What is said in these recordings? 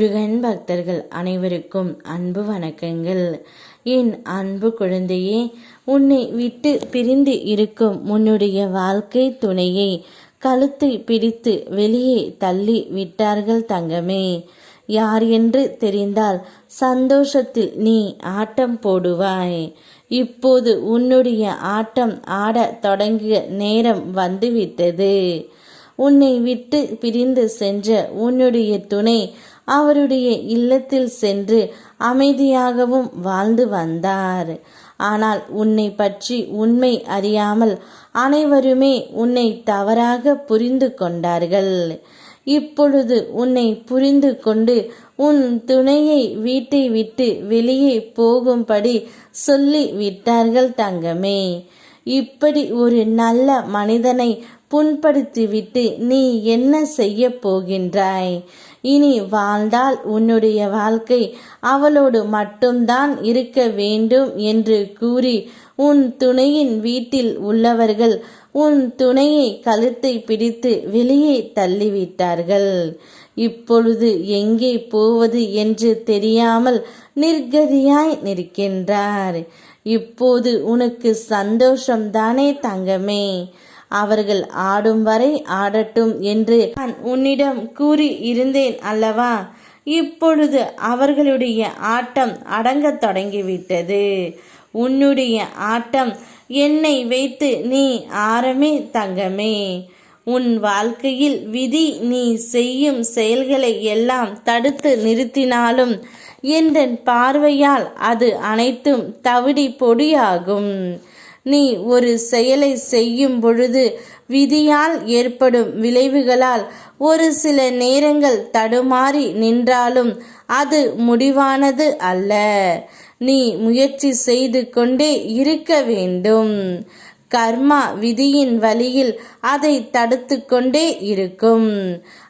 முருகன் பக்தர்கள் அனைவருக்கும் அன்பு வணக்கங்கள். என் அன்பு குழந்தையே உன்னை விட்டு பிரிந்து இருக்கும் உன்னுடைய வாழ்க்கை துணையை கழுத்தை பிடித்து வெளியே தள்ளி விட்டார்கள் தங்கமே. யார் என்று தெரிந்தால் சந்தோஷத்தில் நீ ஆட்டம் போடுவாய். இப்போது உன்னுடைய ஆட்டம் ஆட தொடங்கிய நேரம் வந்துவிட்டது. உன்னை விட்டு பிரிந்து சென்ற உன்னுடைய துணை அவருடைய இல்லத்தில் சென்று அமைதியாகவும் வாழ்ந்து வந்தார். ஆனால் உன்னை பற்றி உண்மை அறியாமல் அனைவருமே உன்னை தவறாக புரிந்து கொண்டார்கள். இப்பொழுது உன்னை புரிந்து கொண்டு உன் துணையை வீட்டை விட்டு வெளியே போகும்படி சொல்லி விட்டார்கள் தங்கமே. இப்படி ஒரு நல்ல மனிதனை புண்படுத்திவிட்டு நீ என்ன செய்ய போகின்றாய்? இனி வாழ்ந்தால் உன்னுடைய வாழ்க்கை அவளோடு மட்டும்தான் இருக்க வேண்டும் என்று கூறி உன் துணையின் வீட்டில் உள்ளவர்கள் உன் துணையை கழுத்தை பிடித்து வெளியே தள்ளிவிட்டார்கள். இப்பொழுது எங்கே போவது என்று தெரியாமல் நிர்கதியாய் நிற்கின்றார். இப்போது உனக்கு சந்தோஷம்தானே தங்கமே. அவர்கள் ஆடும் வரை ஆடட்டும் என்று நான் உன்னிடம் கூறி இருந்தேன் அல்லவா? இப்பொழுது அவர்களுடைய ஆட்டம் அடங்கத் தொடங்கிவிட்டது. உன்னுடைய ஆட்டம் என்னை வைத்து நீ ஆரமே தங்கமே. உன் வாழ்க்கையில் விதி நீ செய்யும் செயல்களை எல்லாம் தடுத்து நிறுத்தினாலும் என்ற பார்வையால் அது அனைத்தும் தவிடி பொடியாகும். நீ ஒரு செயலை செய்யும் பொழுது விதியால் ஏற்படும் விளைவுகளால் ஒரு சில நேரங்கள் தடுமாறி நின்றாலும் அது முடிவானது அல்ல. நீ முயற்சி செய்து கொண்டே இருக்க வேண்டும். கர்மா விதியின் வழியில் அதை தடுத்து கொண்டே இருக்கும்.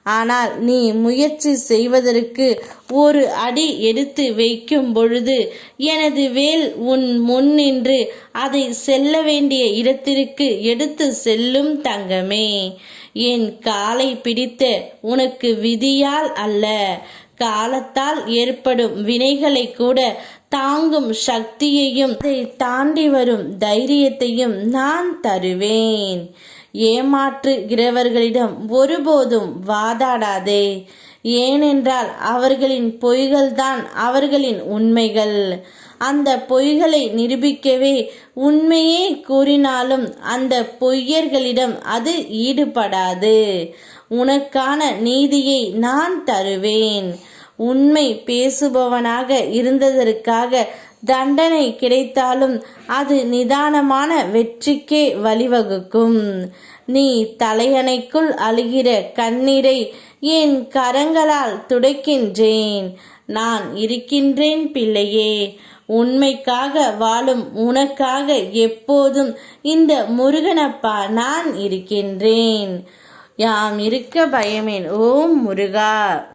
ஆனால் நீ முயற்சி செய்வதற்கு ஒரு அடி எடுத்து வைக்கும் பொழுது எனது வேல் உன் முன் நின்று அதை செல்ல வேண்டிய இடத்திற்கு எடுத்து செல்லும் தங்கமே. என் காலை பிடித்த உனக்கு விதியால் அல்ல. காலத்தால் ஏற்படும் வினைகளை கூட தாங்கும் சக்தியையும் அதை தாண்டி வரும் தைரியத்தையும் நான் தருவேன். ஏமாற்றுகிறவர்களிடம் ஒருபோதும் வாதாடாதே. ஏனென்றால் அவர்களின் பொய்கள்தான் அவர்களின் உண்மைகள். அந்த பொய்களை நிரூபிக்கவே உண்மையே கூறினாலும் அந்த பொய்யர்களிடம் அது ஈடுபடாது. உனக்கான நீதியை நான் தருவேன். உண்மை பேசுபவனாக இருந்ததற்காக தண்டனை கிடைத்தாலும் அது நிதானமான வெற்றிக்கே வழிவகுக்கும். நீ தலையணைக்குள் அழுகிற கண்ணீரை என் கரங்களால் துடைக்கின்றேன்? நான் இருக்கின்றேன் பிள்ளையே. உண்மைக்காக வாழும் உனக்காக எப்போதும் இந்த முருகனப்பா நான் இருக்கின்றேன். யாம் இருக்க பயமேன் ஓம் முருகா.